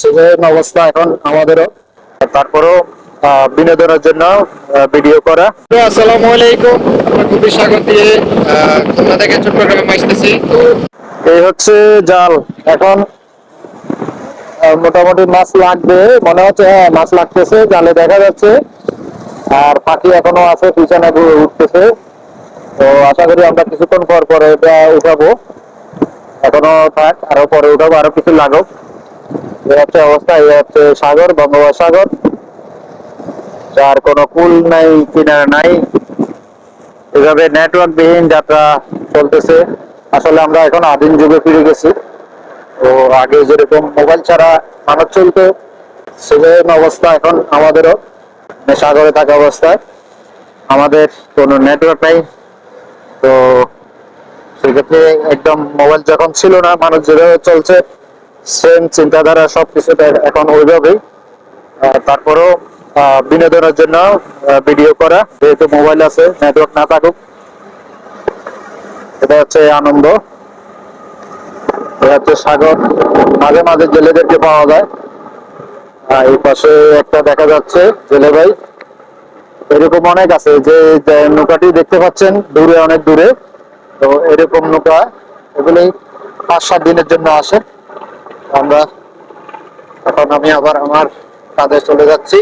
Same অবস্থা এখন আমাদেরও। তারপরেও বিনোদনের জন্য ভিডিও করা। আসসালামু আলাইকুম। আমরা খুবই স্বাগত দিয়ে খুলনা থেকে চট্টগ্রামে আসতেছি। তো এই হচ্ছে জাল। এখন মোটামুটি মাছ লাগবে। মনে হচ্ছে হ্যাঁ মাছ লাগতেছে জালে দেখা যাচ্ছে। আর পাখি এখনও আছে পিছনে উঠতেছে। তো আশা করি আমরা কিছুক্ষণ পর পরে এটা উঠাবো। এখনও থাক আরও পরে উঠাবো আরও কিছু লাগুক। হচ্ছে অবস্থা এই হচ্ছে সাগর, বঙ্গোপসাগর। যার কোনো কুল নাই, কিনারা নাই। এভাবে নেটওয়ার্ক বিহীন যাত্রা চলতেছে। আসলে আমরা এখন আদিম যুগে ফিরে গেছি। তো আগে যেরকম মোবাইল ছাড়া মানুষ চলতো, সেরকম অবস্থা এখন আমাদেরও। মানে সাগরে থাকা অবস্থায় আমাদের কোনো নেটওয়ার্ক নাই। তো সেক্ষেত্রে একদম মোবাইল যখন ছিল না, মানুষ যেভাবে চলছে সেম চিন্তাধারা সব কিছুটা এখন ওইভাবেই। তারপরেও বিনোদনের জন্য ভিডিও করা, যেহেতু মোবাইল আছে নেটওয়ার্ক না থাকুক। এটা হচ্ছে আনন্দ। এটা হচ্ছে সাগর। মাঝে মাঝে জেলেদেরকে পাওয়া যায়। এই পাশে একটা দেখা যাচ্ছে, জেলে ভাই। এরকম অনেক আছে, যে নৌকাটি দেখতে পাচ্ছেন, দূরে, অনেক দূরে। তো এরকম নৌকা এগুলি পাঁচ সাত দিনের জন্য আসে। আমরা এখন আমি আবার আমার কাজে চলে যাচ্ছি।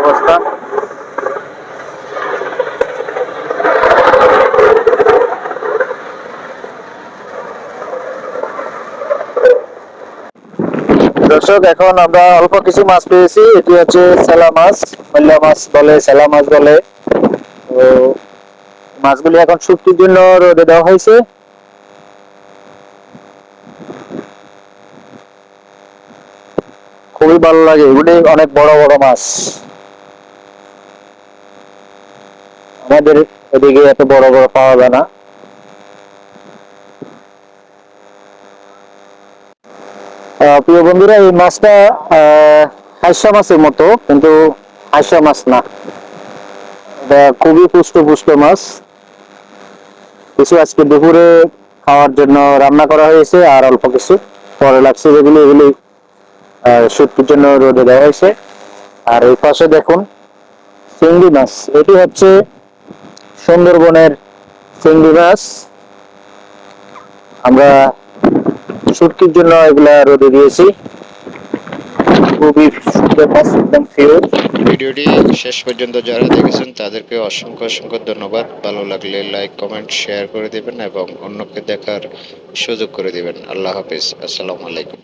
অবস্থা? দর্শক, এখন আমরা অল্প কিছু মাছ পেয়েছি। এটি হচ্ছে সেলা মাছ, মল্লা মাছ বলে, সেলা মাছ বলে। তো মাছগুলি এখন শুক্তির জন্য রোদে দেওয়া হয়েছে। খুবই ভালো লাগে এগুলি অনেক বড় বড় মাছ। আমাদের এদিকে এত বড় বড় পাওয়া যায় না। প্রিয় বন্ধুরা এই মাছটা আহ, হাঁসা মাছের মতো কিন্তু হাঁসা মাছ না। খুবই পুষ্ট পুষ্ট মাছ। কিছু আজকে দুপুরে খাওয়ার জন্য রান্না করা হয়েছে আর অল্প কিছু। পরে লাগছে যেগুলি এগুলি শুটকির জন্য রোদে দেওয়া হয়েছে। আর এই পাশে দেখুন চিংড়ি মাছ। এটি হচ্ছে সুন্দরবনের চিংড়ি মাছ। আমরা শুটকির জন্য এগুলা রোদে দিয়েছি। ভিডিওটি শেষ পর্যন্ত যারা দেখেছেন, তাদেরকে অসংখ্য অসংখ্য ধন্যবাদ। ভালো লাগলে লাইক কমেন্ট শেয়ার করে দিবেন এবং অন্যকে দেখার সুযোগ করে দিবেন। আল্লাহ হাফিজ। আসসালামু আলাইকুম।